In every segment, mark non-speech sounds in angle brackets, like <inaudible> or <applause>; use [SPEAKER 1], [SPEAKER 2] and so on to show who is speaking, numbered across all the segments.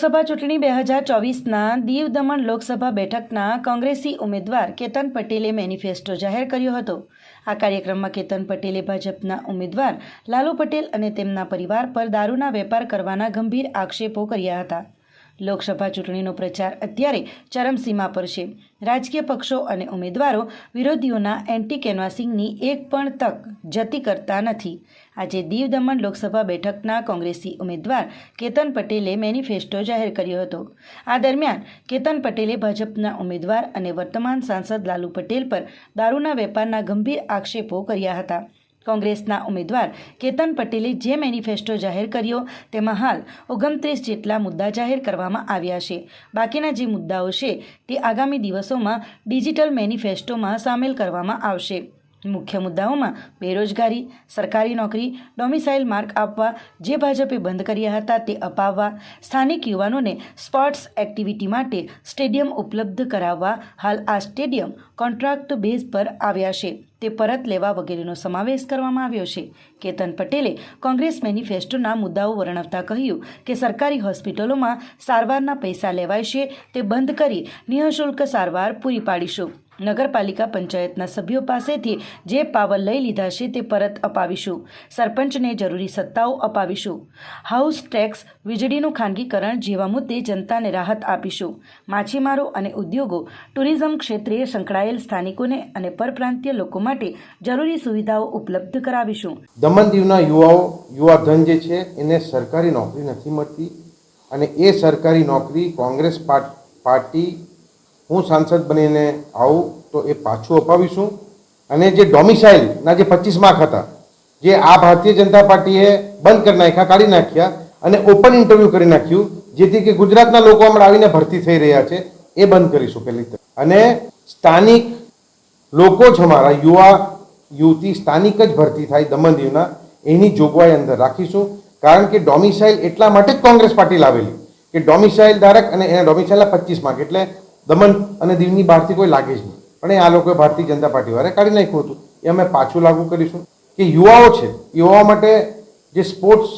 [SPEAKER 1] લોકસભા ચૂંટણી બે હજાર ચોવીસના દીવ દમણ લોકસભા બેઠકના કોંગ્રેસી ઉમેદવાર કેતન પટેલે મેનિફેસ્ટો જાહેર કર્યો હતો. આ કાર્યક્રમમાં કેતન પટેલે ભાજપના ઉમેદવાર લાલુ પટેલ અને તેમના પરિવાર પર દારૂના વેપાર કરવાના ગંભીર આક્ષેપો કર્યા હતા. લોકસભા ચૂંટણીનો પ્રચાર અત્યારે ચરમસીમા પર છે. રાજકીય પક્ષો અને ઉમેદવારો વિરોધીઓના એન્ટી કેનવાસિંગની એક પણ તક જતી કરતા નથી. આજે દીવ દમણ લોકસભા બેઠકના કોંગ્રેસી ઉમેદવાર કેતન પટેલે મેનિફેસ્ટો જાહેર કર્યો હતો. આ દરમિયાન કેતન પટેલે ભાજપના ઉમેદવાર અને વર્તમાન સાંસદ લાલુ પટેલ પર દારૂના વેપારના ગંભીર આક્ષેપો કર્યા હતા. કોંગ્રેસના ઉમેદવાર કેતન પટેલે જે મેનિફેસ્ટો જાહેર કર્યો, તેમાં હાલ ઓગણત્રીસ જેટલા મુદ્દા જાહેર કરવામાં આવ્યા છે. બાકીના જે મુદ્દાઓ છે, તે આગામી દિવસોમાં ડિજિટલ મેનિફેસ્ટોમાં સામેલ કરવામાં આવશે. મુખ્ય મુદ્દાઓમાં બેરોજગારી, સરકારી નોકરી, ડોમિસાઇલ માર્ક આપવા, જે ભાજપે બંધ કર્યા હતા તે અપાવવા, સ્થાનિક યુવાનોને સ્પોર્ટ્સ એક્ટિવિટી માટે સ્ટેડિયમ ઉપલબ્ધ કરાવવા હાલ આ સ્ટેડિયમ કોન્ટ્રાક્ટ બેઝ પર આવ્યા છે. તે પરત લેવા વગેરેનો સમાવેશ કરવામાં આવ્યો છે. કેતન પટેલે કોંગ્રેસ મેનિફેસ્ટોના મુદ્દાઓ વર્ણવતા કહ્યું કે સરકારી હોસ્પિટલોમાં સારવારના પૈસા લેવાય છે, તે બંધ કરી નિઃશુલ્ક સારવાર પૂરી પાડીશું. નગરપાલિકા પંચાયતના સભ્યો પાસેથી જે પાવર લઈ લીધા છે તે પરત અપાવીશું. સરપંચને જરૂરી સત્તાઓ અપાવીશું. હાઉસ ટેક્સ વીજળીનું ખાનગીકરણ જેવા મુદ્દે જનતાને રાહત આપીશું. માછીમારો અને ઉદ્યોગો, ટુરિઝમ ક્ષેત્રે સંકળાયેલ સ્થાનિકોને અને પરપ્રાંતીય લોકો માટે જરૂરી સુવિધાઓ ઉપલબ્ધ કરાવીશું.
[SPEAKER 2] દમણ દીવના યુવાઓ, યુવાધન જે છે, એને સરકારી નોકરી નથી મળતી અને એ સરકારી નોકરી કોંગ્રેસ પાર્ટ- હું સાંસદ બનીને આવું તો એ પાછું અપાવીશું. અને જે ડોમિસાઇલના જે પચીસ માર્ક હતા, જે આ ભારતીય જનતા પાર્ટીએ બંધ કરી નાખ્યા, કાઢી નાખ્યા અને ઓપન ઇન્ટરવ્યૂ કરી નાખ્યું, જેથી કે ગુજરાતના લોકો હમણાં આવીને ભરતી થઈ રહ્યા છે, એ બંધ કરીશું પહેલી અને સ્થાનિક લોકો જ અમારા યુવા યુવતી સ્થાનિક જ ભરતી થાય દમણ દીવના એની જોગવાઈ અંદર રાખીશું. કારણ કે ડોમિસાઇલ એટલા માટે જ કોંગ્રેસ પાર્ટી લાવેલી કે ડોમિસાઇલ ધારક અને એના ડોમિસાઇલના પચીસ માર્ક એટલે દમણ અને દીવની બહારથી કોઈ લાગે જ નહીં. પણ એ આ લોકોએ ભારતીય જનતા પાર્ટી વાળા કાઢી નાખ્યું હતું. એ અમે પાછું લાગુ કરીશું કે યુવાઓ છે યુવાઓ માટે જે સ્પોર્ટ્સ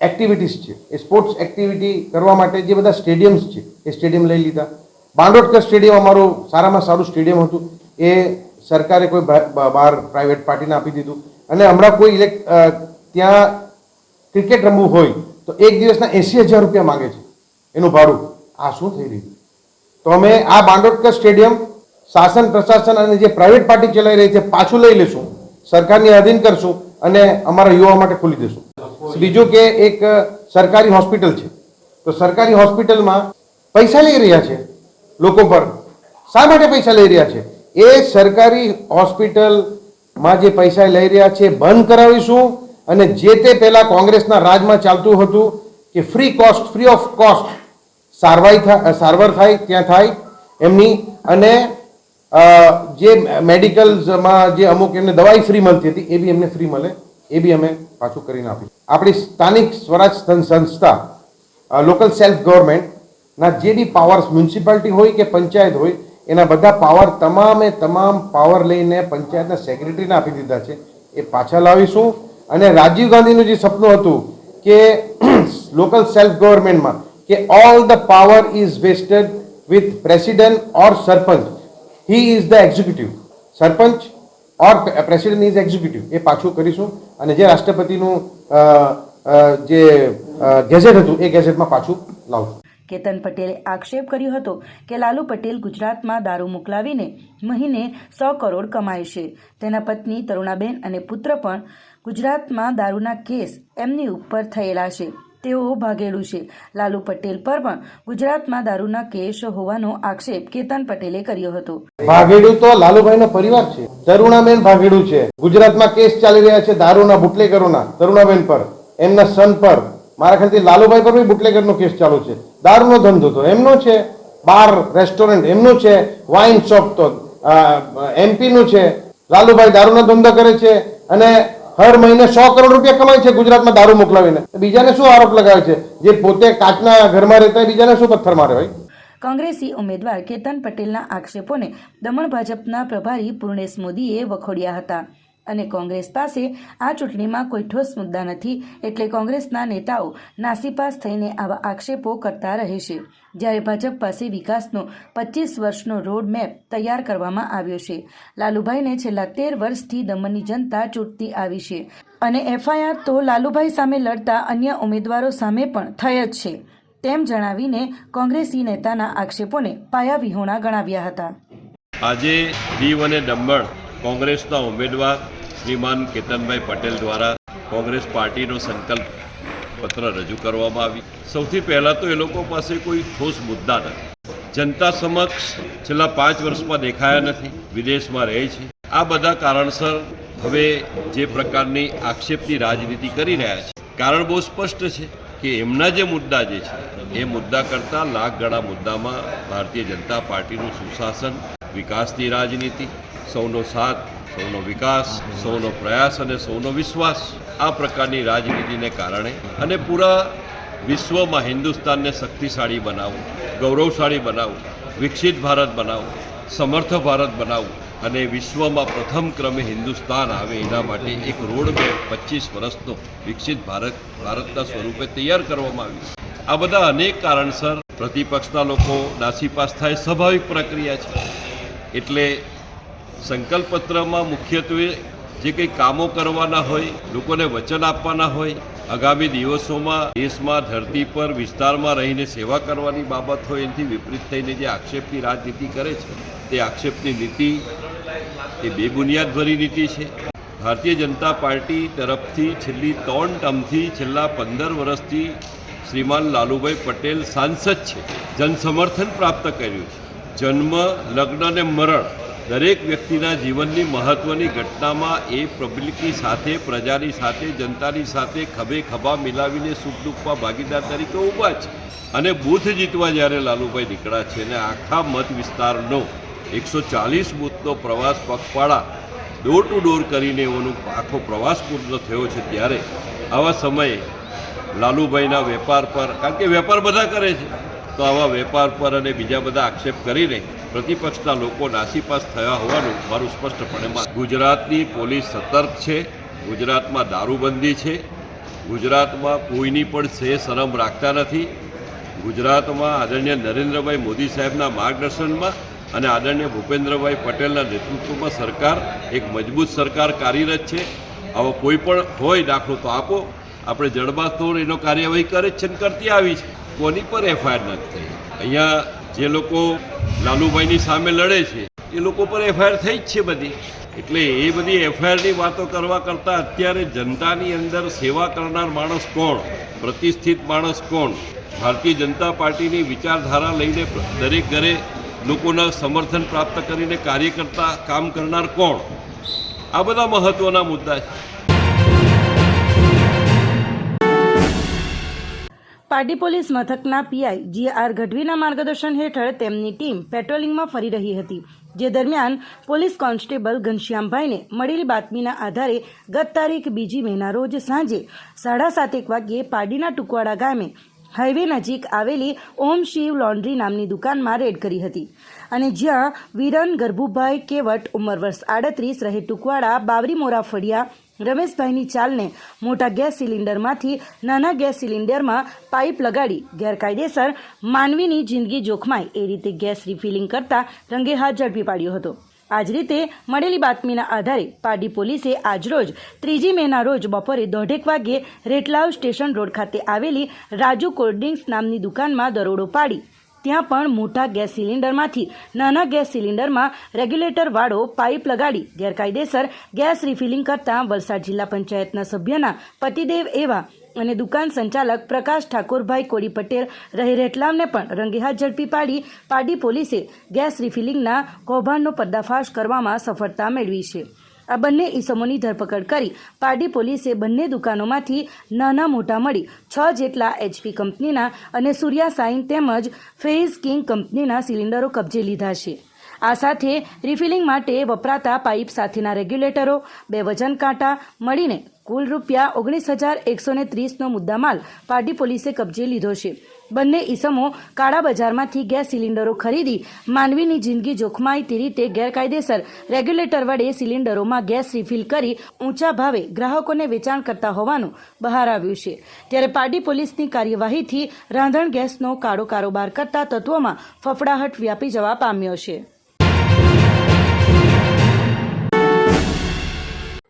[SPEAKER 2] એક્ટિવિટીઝ છે, એ સ્પોર્ટ્સ એક્ટિવિટી કરવા માટે જે બધા સ્ટેડિયમ્સ છે, એ સ્ટેડિયમ લઈ લીધા. બાંડોટકર સ્ટેડિયમ અમારું સારામાં સારું સ્ટેડિયમ હતું. એ સરકારે કોઈ બહાર પ્રાઇવેટ પાર્ટીને આપી દીધું. અને હમણાં કોઈ ઇલેક્ટ ત્યાં ક્રિકેટ રમવું હોય, તો એક દિવસના એંસી હજાર રૂપિયા માંગે છે. એનું ભાડું. આ શું થઈ રહ્યું? તો અમે આ બાંડોટકર સ્ટેડિયમ શાસન, પ્રશાસન અને જે પ્રાઇવેટ પાર્ટી ચલાવી રહી છે, પાછું લઈ લેશું. સરકારની અધીન કરશું અને અમારા યુવા માટે ખોલી દેશું. બીજું કે એક સરકારી હોસ્પિટલ છે. તો સરકારી હોસ્પિટલમાં પૈસા લઈ રહ્યા છે લોકો પર. શા માટે પૈસા લઈ રહ્યા છે? એ સરકારી હોસ્પિટલમાં જે પૈસા લઈ રહ્યા છે, બંધ કરાવીશું અને જે તે પહેલાં કોંગ્રેસના રાજમાં ચાલતું હતું કે free cost free of cost સારવાર સારવાર થાય, ત્યાં થાય, એમની, અને જે મેડિકલ્સમાં જે અમુક એમને દવાઈ ફ્રી મળતી હતી, એ બી એમને ફ્રી મળે, એ બી અમે પાછું કરીને આપીશું. આપણી સ્થાનિક સ્વરાજ સંસ્થા લોકલ સેલ્ફ ગવર્મેન્ટના જે બી પાવર્સ મ્યુનિસિપાલિટી હોય કે પંચાયત હોય, એના બધા પાવર તમામે તમામ પાવર લઈને પંચાયતના સેક્રેટરીને આપી દીધા છે, એ પાછા લાવીશું. અને રાજીવ ગાંધીનું જે સપનું હતું કે, <clears throat> લોકલ સેલ્ફ ગવર્મેન્ટમાં કે all the power is vested with president or sarpanch he is the executive sarpanch or president is executive એ પાછું કરીશું. અને જે રાષ્ટ્રપતિનું જે ગેઝેટ હતું, એ ગેઝેટમાં પાછું લાવશું.
[SPEAKER 1] કેતન પટેલે આક્ષેપ કર્યો હતો કે લાલુ પટેલ ગુજરાતમાં દારૂ મોકલાવીને મહિને સો કરોડ કમાય છે. તેના પત્ની તરુણાબેન અને પુત્ર પણ ગુજરાતમાં દારૂના કેસ એમની ઉપર થયેલા છે. તેઓ ભાગેડું છે. લાલુ પટેલ પર પણ ગુજરાતમાં દારૂના કેસ હોવાનો આક્ષેપ કેતન પટેલે કર્યો હતો.
[SPEAKER 2] ભાગેડું તો લાલુભાઈનો પરિવાર છે. તરુણાબેન ભાગેડું છે. ગુજરાતમાં કેસ ચાલી રહ્યા છે દારૂના બુટલેગરોના, તરુણાબેન પર. એમના સન પર. મારા ખ્યાલથી લાલુભાઈ પર બી બુટલેગરનો કેસ ચાલુ છે. દારૂનો ધંધો તો એમનો છે. બાર, રેસ્ટોરન્ટ એમનું છે. વાઇન શોપ તો એમપીનું છે. લાલુભાઈ દારૂનો ધંધો કરે છે. અને હર મહિને સો કરોડ રૂપિયા કમાય છે ગુજરાતમાં દારૂ મોકલાવીને. બીજાને શું આરોપ લગાવે છે? જે પોતે કાચના ઘરમાં રહેતા બીજાને શું પથ્થર મારે હોય?
[SPEAKER 1] કોંગ્રેસી ઉમેદવાર કેતન પટેલના આક્ષેપોને દમણ ભાજપના પ્રભારી પૂર્ણેશ મોદીએ વખોડ્યા હતા. અને કોંગ્રેસ પાસે આ ચૂંટણીમાં કોઈ ઠોસ મુદ્દા નથી એટલે કોંગ્રેસના નેતાઓ નાસીપાસ થઈને આવા આક્ષેપો કરતા રહે છે. જ્યારે ભાજપ પાસે વિકાસનો પચીસ વર્ષનો રોડ મેપ તૈયાર કરવામાં આવ્યો છે. લાલુભાઈને છેલ્લા તેર વર્ષથી દમણની જનતા ચૂંટતી આવી છે અને એફઆઈઆર તો લાલુભાઈ સામે લડતા અન્ય ઉમેદવારો સામે પણ થઈ જ છે. તેમ જણાવીને કોંગ્રેસી નેતાના આક્ષેપોને પાયાવિહોણા ગણાવ્યા હતા.
[SPEAKER 3] આજે દીવ અને દમણ કોંગ્રેસના ઉમેદવાર શ્રીમાન કેતનભાઈ પટેલ દ્વારા કોંગ્રેસ પાર્ટીનો સંકલ્પ પત્ર રજૂ કરવામાં આવી સૌથી પહેલાં તો એ લોકો પાસે કોઈ ઠોસ મુદ્દા નથી. જનતા સમક્ષ છેલ્લા પાંચ વર્ષમાં દેખાયા નથી, વિદેશમાં રહે છે. આ બધા કારણસર હવે જે પ્રકારની આક્ષેપની રાજનીતિ કરી રહ્યા છે. કારણ બહુ સ્પષ્ટ છે કે એમના જે મુદ્દા જે છે, એ મુદ્દા કરતાં લાખ ગણા મુદ્દામાં ભારતીય જનતા પાર્ટીનું સુશાસન વિકાસની રાજનીતિ, સૌનો સાથ, સૌનો વિકાસ, સૌનો પ્રયાસ અને સૌનો વિશ્વાસ આ પ્રકારની રાજનીતિને કારણે અને પૂરા વિશ્વમાં હિન્દુસ્તાનને શક્તિશાળી બનાવવું ગૌરવશાળી બનાવવું વિકસિત ભારત બનાવવું સમર્થ ભારત બનાવવું અને વિશ્વમાં પ્રથમ ક્રમે હિન્દુસ્તાન આવે એના માટે એક રોડ મેપ પચીસ વર્ષનો વિકસિત ભારત, ભારતના સ્વરૂપે તૈયાર કરવામાં આવ્યું આ બધા અનેક કારણસર પ્રતિપક્ષના લોકો નાસીપાસ થાય સ્વાભાવિક પ્રક્રિયા છે. એટલે સંકલ્પપત્રમાં મુખ્યત્વે જે કંઈ કામો કરવાના હોય, લોકોને વચન આપવાના હોય, આગામી દિવસોમાં દેશમાં ધરતી પર વિસ્તારમાં રહીને સેવા કરવાની બાબત હોય, એનાથી વિપરીત થઈને જે આક્ષેપની રાજનીતિ કરે છે, તે આક્ષેપની નીતિ, એ બેબુનિયાદભરી નીતિ છે. ભારતીય જનતા પાર્ટી તરફથી છેલ્લી ત્રણ ટર્મથી છેલ્લા પંદર વર્ષથી શ્રીમાન લાલુભાઈ પટેલ સાંસદ છે, જનસમર્થન પ્રાપ્ત કર્યું છે. જન્મ, લગ્ન અને મરણ દરેક વ્યક્તિના જીવનની મહત્ત્વની ઘટનામાં એ પબ્લિકની સાથે, પ્રજાની સાથે, જનતાની સાથે ખભે ખભા મિલાવીને સુખ દુઃખમાં ભાગીદાર તરીકે ઊભા છે. અને બૂથ જીતવા જ્યારે લાલુભાઈ નીકળ્યા છે અને આખા મત વિસ્તારનો એકસો ચાલીસ બૂથનો પ્રવાસ પગપાળા ડોર ટુ ડોર કરીને એનો આખો પ્રવાસ પૂર્ણ થયો છે ત્યારે આવા સમયે લાલુભાઈના વેપાર પર, કારણ કે વેપાર બધા કરે છે. તો આવા વેપાર પર અને બીજા બધા આક્ષેપ કરીને પ્રતિપક્ષના લોકો નાસીપાસ થયા હોવાનું મારું સ્પષ્ટપણે ગુજરાતની પોલીસ સતર્ક છે, ગુજરાતમાં દારૂબંધી છે, ગુજરાતમાં કોઈની પણ સે શરમ રાખતા નથી, ગુજરાતમાં આદરણીય નરેન્દ્રભાઈ મોદી સાહેબના માર્ગદર્શનમાં અને આદરણીય ભૂપેન્દ્રભાઈ પટેલના નેતૃત્વમાં સરકાર એક મજબૂત સરકાર કાર્યરત છે. આવો કોઈ પણ હોય દાખલો તો આપો. આપણે જડબાતોડ એનો કાર્યવાહી કરે જ છે કરતી આવી છે. કોની પર એફઆઈઆર નથી થઈ? અહીંયા જે લોકો લાલુભાઈની સામે લડે છે, એ લોકો પર એફઆઈઆર થઈ જ છે બધી. એટલે એ બધી એફઆઈઆરની વાતો કરવા કરતાં અત્યારે જનતાની અંદર સેવા કરનાર માણસ કોણ? પ્રતિષ્ઠિત માણસ કોણ? ભારતીય જનતા પાર્ટીની વિચારધારા લઈને દરેક ઘરે લોકોના સમર્થન પ્રાપ્ત કરીને કાર્ય કરતા કામ કરનાર કોણ? આ બધા મહત્ત્વના મુદ્દા છે.
[SPEAKER 1] પારડી પોલીસ મથકના પીઆઈ જી આર ગઢવીના માર્ગદર્શન હેઠળ તેમની ટીમ પેટ્રોલિંગમાં ફરી રહી હતી, જે દરમિયાન પોલીસ કોન્સ્ટેબલ ઘનશ્યામભાઈને મળેલી બાતમીના આધારે ગત તારીખ બીજી મેના રોજ સાંજે સાડા સાતેક વાગ્યે પાડીના ટુકવાડા ગામે હાઈવે નજીક આવેલી ઓમ શિવ લોન્ડ્રી નામની દુકાનમાં રેડ કરી હતી અને જ્યાં વિરન ગરભુભાઈ કેવટ ઉંમર વર્ષ આડત્રીસ રહે ટુકવાડા બાવરી મોરા ફળિયા રમેશભાઈની ચાલને મોટા ગેસ સિલિન્ડરમાંથી નાના ગેસ સિલિન્ડરમાં પાઇપ લગાડી ગેરકાયદેસર માનવીની જિંદગી જોખમાય એ રીતે ગેસ રિફિલિંગ કરતા રંગે હાથ ઝડપી પાડ્યો હતો. આ જ રીતે મળેલી બાતમીના આધારે પારડી પોલીસે આજરોજ ત્રીજી મેના રોજ બપોરે દોઢેક વાગ્યે રેટલાવ સ્ટેશન રોડ ખાતે આવેલી રાજુ કોલ્ડ્રિંક્સ નામની દુકાનમાં દરોડો પાડી ત્યાં પણ મોટા ગેસ સિલિન્ડરમાંથી નાના ગેસ સિલિન્ડરમાં રેગ્યુલેટરવાળો પાઇપ લગાડી ગેરકાયદેસર ગેસ રિફિલિંગ કરતા વલસાડ જિલ્લા પંચાયતના સભ્યના પતિદેવ એવા અને દુકાન સંચાલક પ્રકાશ ઠાકોરભાઈ કોળી પટેલ રહે રેટલામને પણ રંગેહાથ ઝડપી પાડી પાડી પોલીસે ગેસ રિફિલિંગના કૌભાંડનો પર્દાફાશ કરવામાં સફળતા મેળવી છે. આ બંને ઈસમોની ધરપકડ કરી પારડી પોલીસે બંને દુકાનોમાંથી નાના મોટા મળી છ જેટલા એચપી કંપનીના અને સૂર્યા સાઇન તેમજ ફેઝ કિંગ કંપનીના સિલિન્ડરો કબજે લીધા છે. આ સાથે રિફિલિંગ માટે વપરાતા પાઇપ સાથેના રેગ્યુલેટરો, બે વજન કાંટા મળીને કુલ રૂપિયા ઓગણીસ હજાર એકસો ત્રીસનો મુદ્દામાલ પારડી પોલીસે કબજે લીધો છે. બંને ઈસમો કાળા બજારમાંથી ગેસ સિલિન્ડરો ખરીદી માનવીની જિંદગી જોખમાય તે રીતે ગેરકાયદેસર રેગ્યુલેટર વડે સિલિન્ડરોમાં ગેસ રિફિલ કરી ઊંચા ભાવે ગ્રાહકોને વેચાણ કરતા હોવાનું બહાર આવ્યું છે. ત્યારે પારડી પોલીસની કાર્યવાહીથી રાંધણ ગેસનો કાળો કારોબાર કરતા તત્વોમાં ફફડાહટ વ્યાપી જવા પામ્યો છે.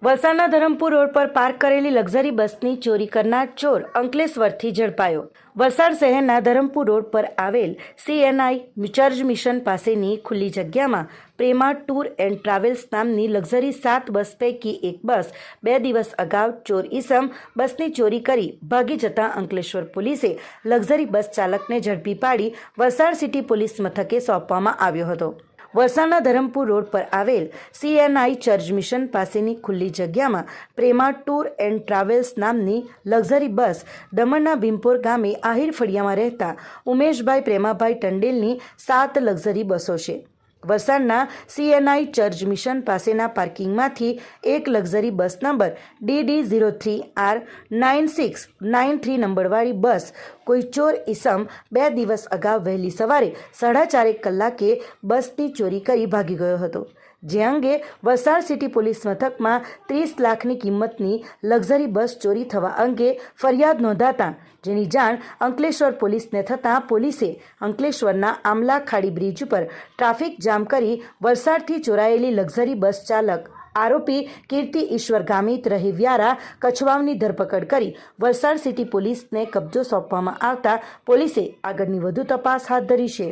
[SPEAKER 1] વલસાડના ધરમપુર રોડ પર પાર્ક કરેલી લક્ઝરી બસની ચોરી કરનાર ચોર અંકલેશ્વરથી ઝડપાયો. વલસાડ શહેરના ધરમપુર રોડ પર આવેલ સીએનઆઈ ચર્ચ મિશન પાસેની ખુલ્લી જગ્યામાં પ્રેમા ટૂર એન્ડ ટ્રાવેલ્સ નામની લક્ઝરી સાત બસ પૈકી એક બસ બે દિવસ અગાઉ ચોર ઈસમ બસની ચોરી કરી ભાગી જતા અંકલેશ્વર પોલીસે લક્ઝરી બસ ચાલકને ઝડપી પાડી વલસાડ સિટી પોલીસ મથકે સોંપવામાં આવ્યો હતો. વલસાડના ધરમપુર રોડ પર આવેલ સીએનઆઈ ચર્ચ મિશન પાસેની ખુલ્લી જગ્યામાં પ્રેમા ટૂર એન્ડ ટ્રાવેલ્સ નામની લક્ઝરી બસ દમણના ભીમપોર ગામે આહિર ફળિયામાં રહેતા ઉમેશભાઈ પ્રેમાભાઈ ટંડેલની સાત લક્ઝરી બસો છે. વલસાડના સીએનઆઈ ચર્ચ મિશન પાસેના પાર્કિંગમાંથી એક luxury bus number DD zero three R nine six nine three નંબરવાળી bus કોઈ ચોર ઈસમ બે દિવસ અગાઉ વહેલી સવારે સાડા ચારેક કલાકે બસની ચોરી કરી ભાગી ગયો હતો. જે અંગે વલસાડ સિટી પોલીસ મથકમાં ત્રીસ લાખની કિંમતની લક્ઝરી બસ ચોરી થવા અંગે ફરિયાદ નોંધાતા જેની જાણ અંકલેશ્વર પોલીસને થતાં પોલીસે અંકલેશ્વરના આમલા ખાડી બ્રિજ ઉપર ટ્રાફિક જામ કરી વલસાડથી ચોરાયેલી લક્ઝરી બસ ચાલક આરોપી કીર્તિ ઈશ્વર ગામિત રહી વ્યારા કછવાવની ધરપકડ કરી વલસાડ સિટી પોલીસને કબજો સોંપવામાં આવતા પોલીસે આગળની વધુ તપાસ હાથ ધરી છે.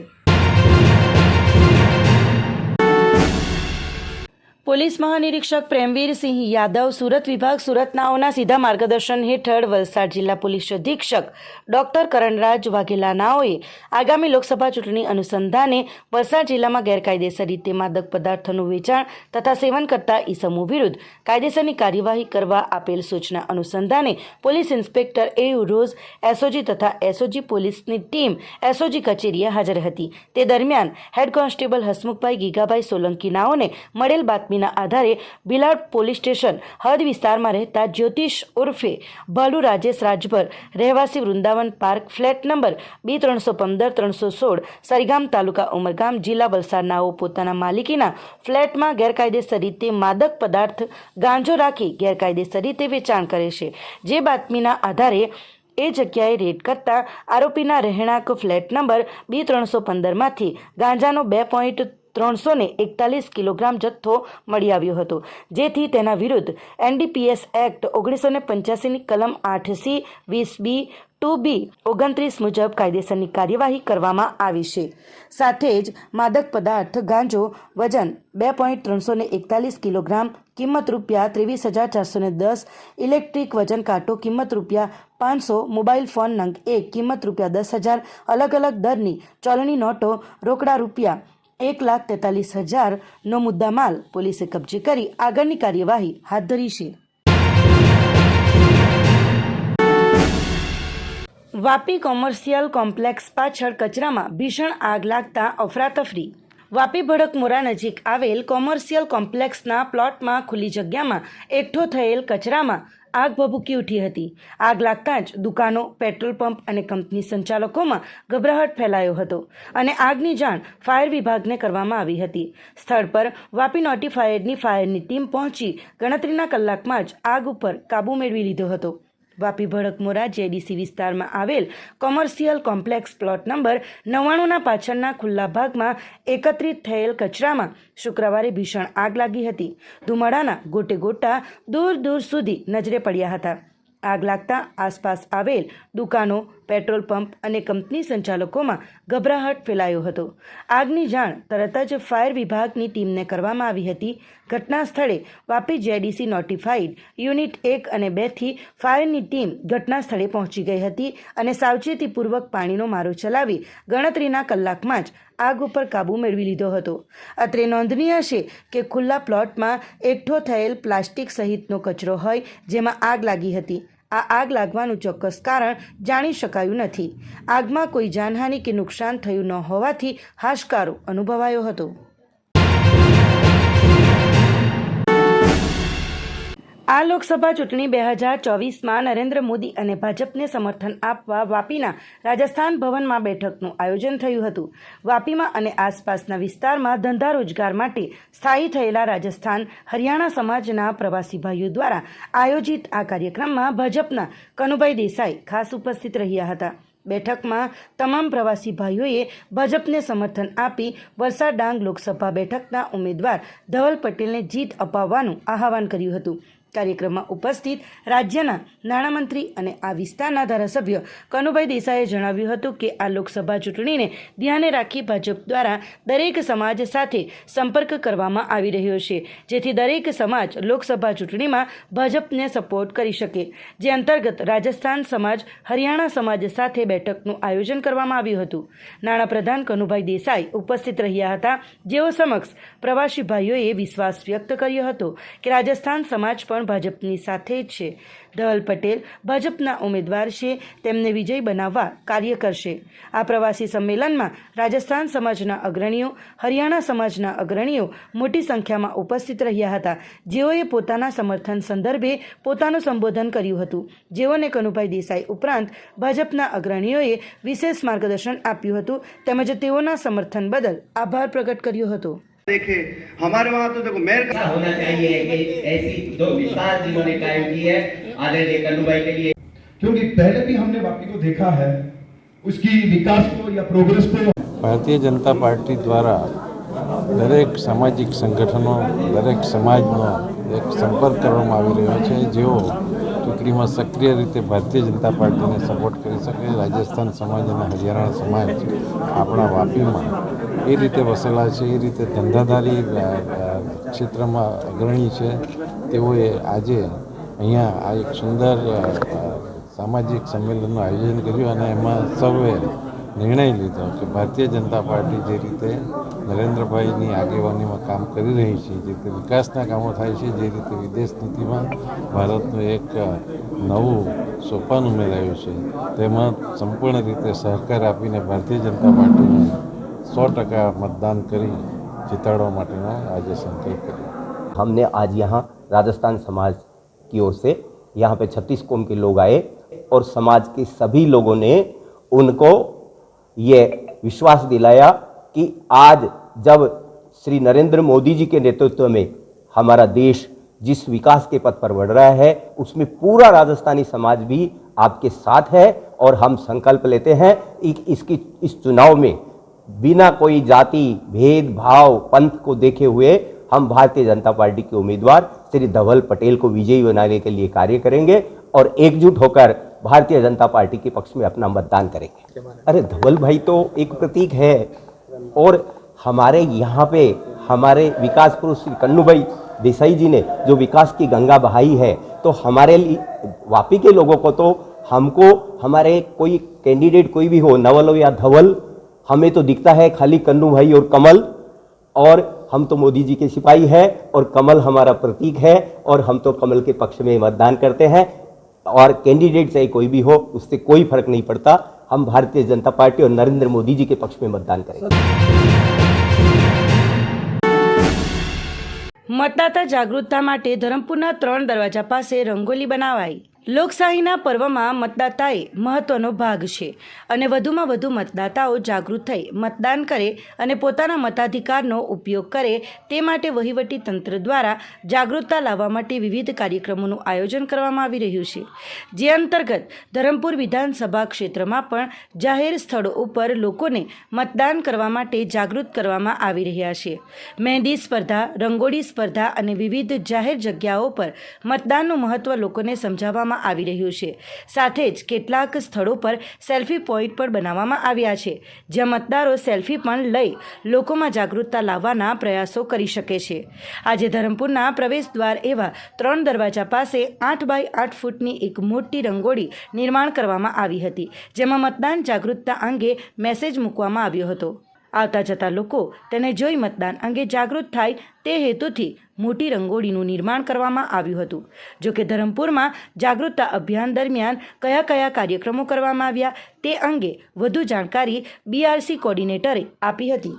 [SPEAKER 1] પોલીસ મહાનિરીક્ષક પ્રેમવીરસિંહ યાદવ સુરત વિભાગ સુરતનાઓના સીધા માર્ગદર્શન હેઠળ વલસાડ જિલ્લા પોલીસ અધિક્ષક ડોક્ટર કરણરાજ વાઘેલાનાઓએ આગામી લોકસભા ચૂંટણી અનુસંધાને વલસાડ જિલ્લામાં ગેરકાયદેસર રીતે માદક પદાર્થોનું વેચાણ તથા સેવન કરતા ઈસમો વિરુદ્ધ કાયદેસરની કાર્યવાહી કરવા આપેલ સૂચના અનુસંધાને police inspector A Roz SOG તથા એસઓજી પોલીસની ટીમ એસઓજી કચેરીએ હાજર હતી. તે દરમિયાન હેડ કોન્સ્ટેબલ હસમુખભાઈ ગીગાભાઈ સોલંકીનાઓને મળેલ બાતમીના આધારે બિલાડ પોલીસ સ્ટેશન હદ વિસ્તારમાં રહેતા જ્યોતિષ ઉર્ફે ભાલુ રાજેશ રાજભર રહેવાસી Vrindavan park flat number B ત્રણસો પંદર, ત્રણસો સોળ, સરીગામ તાલુકા ઉમરગામ, જિલ્લા વલસાડનાઓ પોતાના માલિકીના ફ્લેટમાં ગેરકાયદેસર રીતે માદક પદાર્થ ગાંજો રાખી ગેરકાયદેસર રીતે વેચાણ કરે છે. જે બાતમીના આધારે એ જગ્યાએ રેડ કરતા આરોપીના રહેણાંક ફ્લેટ નંબર બી ત્રણસો પંદરમાંથી ગાંજાનો બે પોઈન્ટ ત્રણસો એકતાલીસ કિલોગ્રામ જથ્થો મળી આવ્યો હતો. જેથી તેના વિરુદ્ધ એનડીપીએસ એક્ટ ઓગણીસો ને પંચ્યાસીની કલમ આઠ સી વીસ બી ટુ બી ઓગણત્રીસ મુજબ કાયદેસરની કાર્યવાહી કરવામાં આવી છે. સાથે જ માદક પદાર્થ ગાંજો વજન બે પોઈન્ટ ત્રણસો એકતાલીસ કિલોગ્રામ, કિંમત રૂપિયા ત્રેવીસ હજાર ચારસો દસ, ઇલેક્ટ્રિક વજન કાંટો કિંમત રૂપિયા પાંચસો, મોબાઈલ ફોન નંગ એક, કિંમત રૂપિયા દસ હજાર, અલગ અલગ દરની ચલણી નોટો રોકડા રૂપિયા એક લાખ તેતાલીસ હજારનો મુદ્દામાલ પોલીસે કબજે કરી આગળની કાર્યવાહી હાથ ધરી છે. વાપી કોમર્શિયલ કોમ્પ્લેક્સ પાછળ કચરામાં ભીષણ આગ લાગતા અફરાતફરી. વાપી ભડકમોરા નજીક આવેલ કોમર્શિયલ કોમ્પ્લેક્સના પ્લોટમાં ખુલ્લી જગ્યામાં એકઠો થયેલ કચરામાં આગ ભભૂકી ઉઠી હતી. આગ લાગતાં જ દુકાનો, પેટ્રોલ પંપ અને કંપની સંચાલકોમાં ગભરાહટ ફેલાયો હતો અને આગની જાણ ફાયર વિભાગને કરવામાં આવી હતી. સ્થળ પર વાપી નોટિફાયર્ડની ફાયરની ટીમ પહોંચી ગણતરીના કલાકમાં જ આગ ઉપર કાબૂ મેળવી લીધો હતો. વાપી ભડકમોરા જેડીસી વિસ્તારમાં આવેલ કોમર્શિયલ કોમ્પ્લેક્સ પ્લોટ નંબર નવ્વાણુંના પાછળના ખુલ્લા ભાગમાં એકત્રિત થયેલ કચરામાં શુક્રવારે ભીષણ આગ લાગી હતી. ધુમાડાના ગોટે ગોટા દૂર દૂર સુધી નજરે પડ્યા હતા. આગ લાગતા આસપાસ આવેલ દુકાનો, પેટ્રોલ પંપ અને કંપની સંચાલકોમાં ગભરાહટ ફેલાયો હતો. આગની જાણ તરત જ ફાયર વિભાગની ટીમને કરવામાં આવી હતી. ઘટના સ્થળે વાપી જેડીસી નોટિફાઈડ યુનિટ એક અને બેથી ફાયરની ટીમ ઘટના સ્થળે પહોંચી ગઈ હતી અને સાવચેતીપૂર્વક પાણીનો મારો ચલાવી ગણતરીના કલાકમાં જ આગ ઉપર કાબૂ મેળવી લીધો હતો. અત્રે નોંધનીય છે કે ખુલ્લા પ્લોટમાં એકઠો થયેલ પ્લાસ્ટિક સહિતનો કચરો હોય જેમાં આગ લાગી હતી. આ આગ લાગવાનું ચોક્કસ કારણ જાણી શકાયું નથી. આગમાં કોઈ જાનહાનિ કે નુકસાન થયું ન હોવાથી હાશકારો અનુભવાયો હતો. આ લોકસભા ચૂંટણી બે હજાર ચોવીસમાં નરેન્દ્ર મોદી અને ભાજપને સમર્થન આપવા વાપીના રાજસ્થાન ભવનમાં બેઠકનું આયોજન થયું હતું. વાપીમાં અને આસપાસના વિસ્તારમાં ધંધા રોજગાર માટે સ્થાયી થયેલા રાજસ્થાન, હરિયાણા સમાજના પ્રવાસી ભાઈઓ દ્વારા આયોજિત આ કાર્યક્રમમાં ભાજપના કનુભાઈ દેસાઈ ખાસ ઉપસ્થિત રહ્યા હતા. બેઠકમાં તમામ પ્રવાસી ભાઈઓએ ભાજપને સમર્થન આપી વલસાડ ડાંગ લોકસભા બેઠકના ઉમેદવાર ધવલ પટેલને જીત અપાવવાનું આહવાન કર્યું હતું. કાર્યક્રમમાં ઉપસ્થિત રાજ્યના નાણામંત્રી અને આ વિસ્તારના ધારાસભ્ય કનુભાઈ દેસાઈએ જણાવ્યું હતું કે આ લોકસભા ચૂંટણીને ધ્યાને રાખી ભાજપ દ્વારા દરેક સમાજ સાથે સંપર્ક કરવામાં આવી રહ્યો છે, જેથી દરેક સમાજ લોકસભા ચૂંટણીમાં ભાજપને સપોર્ટ કરી શકે. જે અંતર્ગત રાજસ્થાન સમાજ, હરિયાણા સમાજ સાથે બેઠકનું આયોજન કરવામાં આવ્યું હતું. નાણાપ્રધાન કનુભાઈ દેસાઈ ઉપસ્થિત રહ્યા હતા. જેઓ સમક્ષ પ્રવાસી ભાઈઓએ વિશ્વાસ વ્યક્ત કર્યો હતો કે રાજસ્થાન સમાજ પણ ભાજપની સાથે છે. ધવલ પટેલ ભાજપના ઉમેદવાર છે. તેમને વિજય બનાવવા કાર્ય કરશે. આ પ્રવાસી સંમેલનમાં રાજસ્થાન સમાજના અગ્રણીઓ, હરિયાણા સમાજના અગ્રણીઓ મોટી સંખ્યામાં ઉપસ્થિત રહ્યા હતા. જેઓએ પોતાના સમર્થન સંદર્ભે પોતાનું સંબોધન કર્યું હતું. જેઓને કનુભાઈ દેસાઈ ઉપરાંત ભાજપના અગ્રણીઓએ વિશેષ માર્ગદર્શન આપ્યું હતું. તેમજ તેઓના સમર્થન બદલ આભાર પ્રગટ કર્યો હતો.
[SPEAKER 4] देखे हमारे वहाँ तो देखो मेयर
[SPEAKER 5] ऐसा होना चाहिए कि ऐसी दो मिसाल जिन्होंने कायम की है आदरणीय कन्नूभाई के लिए
[SPEAKER 6] क्योंकि पहले भी हमने वापी को देखा है उसकी विकास को या प्रोग्रेस को
[SPEAKER 7] ભારતીય જનતા પાર્ટી દ્વારા દરેક સામાજિક સંગઠનો દરેક સમાજનો એક સંપર્ક કરવામાં આવી રહ્યો છે જેઓ ચૂંટણીમાં સક્રિય રીતે ભારતીય જનતા પાર્ટીને સપોર્ટ કરી શકે રાજસ્થાન સમાજ અને હરિયાણા સમાજ આપણા વાપીમાં એ રીતે વસેલા છે એ રીતે અ, ક્ષેત્રમાં અગ્રણી છે. તેઓએ આજે અહીંયા આ એક સુંદર સામાજિક સંમેલનનું આયોજન કર્યું અને એમાં સૌએ નિર્ણય લીધો કે ભારતીય જનતા પાર્ટી જે રીતે નરેન્દ્રભાઈની આગેવાનીમાં કામ કરી રહી છે જે રીતે વિકાસના કામો થાય છે જે રીતે વિદેશ નીતિમાં ભારતનું એક નવું સોપાન ઉમેરાયું છે તેમાં સંપૂર્ણ રીતે સહકાર આપીને ભારતીય જનતા પાર્ટીને સો ટકા મતદાન કરી જીતાડવા માટેનો આજે સંકલ્પ કર્યો
[SPEAKER 8] हमने आज यहाँ राजस्थान समाज की ओर से यहाँ पे छत्तीस कौम के लोग आए और समाज के सभी लोगों ने उनको ये विश्वास दिलाया कि आज जब श्री नरेंद्र मोदी जी के नेतृत्व में हमारा देश जिस विकास के पथ पर बढ़ रहा है उसमें पूरा राजस्थानी समाज भी आपके साथ है और हम संकल्प लेते हैं कि इसकी इस चुनाव में बिना कोई जाति भेदभाव पंथ को देखे हुए हम भारतीय जनता पार्टी के उम्मीदवार श्री धवल पटेल को विजयी बनाने के लिए कार्य करेंगे और एकजुट होकर भारतीय जनता पार्टी के पक्ष में अपना मतदान करेंगे। अरे धवल भाई तो एक प्रतीक है और हमारे यहाँ पे हमारे विकास पुरुष श्री कन्नू भाई देसाई जी ने जो विकास की गंगा बहाई है तो हमारे लिए वापी के लोगों को तो हमको, हमारे कोई कैंडिडेट कोई भी हो, नवल हो या धवल हमें तो दिखता है खाली कन्नू भाई और कमल और हम तो मोदी जी के सिपाही हैं और कमल हमारा प्रतीक है और हम तो कमल के पक्ष में मतदान करते हैं और कैंडिडेट चाहे कोई भी हो उससे कोई फर्क नहीं पड़ता हम भारतीय जनता पार्टी और नरेंद्र मोदी जी के पक्ष में मतदान करेंगे
[SPEAKER 1] મતદાતા જાગૃતતા માટે ધરમપુરના ત્રણ દરવાજા પાસે રંગોલી બનાવાઈ લોકશાહીના પર્વમાં મતદાતાએ મહત્વનો ભાગ છે અને વધુમાં વધુ મતદાતાઓ જાગૃત થઈ મતદાન કરે અને પોતાના મતાધિકારનો ઉપયોગ કરે તે માટે વહીવટી તંત્ર દ્વારા જાગૃતતા લાવવા માટે વિવિધ કાર્યક્રમોનું આયોજન કરવામાં આવી રહ્યું છે. જે અંતર્ગત ધરમપુર વિધાનસભા ક્ષેત્રમાં પણ જાહેર સ્થળો ઉપર લોકોને મતદાન કરવા માટે જાગૃત કરવામાં આવી રહ્યા છે. મહેંદી સ્પર્ધા, રંગોળી સ્પર્ધા અને વિવિધ જાહેર જગ્યાઓ પર મતદાનનું મહત્વ લોકોને સમજાવવામાં આવી રહ્યું છે. સાથે જ કેટલાક સ્થળો પર સેલ્ફી પોઈન્ટ પણ બનાવવામાં આવ્યા છે, જ્યાં મતદારો સેલ્ફી પણ લઈ લોકોમાં જાગૃતતા લાવવાના પ્રયાસો કરી શકે છે. આજે ધરમપુરના પ્રવેશ દ્વાર એવા ત્રણ દરવાજા પાસે આઠ બાય આઠ ફૂટની એક મોટી રંગોળી નિર્માણ કરવામાં આવી હતી, જેમાં મતદાન જાગૃતતા અંગે મેસેજ મૂકવામાં આવ્યો હતો. આવતા જતા લોકો તેને જોઈ મતદાન અંગે જાગૃત થાય તે હેતુથી મોટી રંગોળીનું નિર્માણ કરવામાં આવ્યું હતું. જોકે ધરમપુરમાં જાગૃતતા અભિયાન દરમિયાન કયા કયા કાર્યક્રમો કરવામાં આવ્યા તે અંગે વધુ જાણકારી બીઆરસી કોર્ડિનેટરે આપી હતી.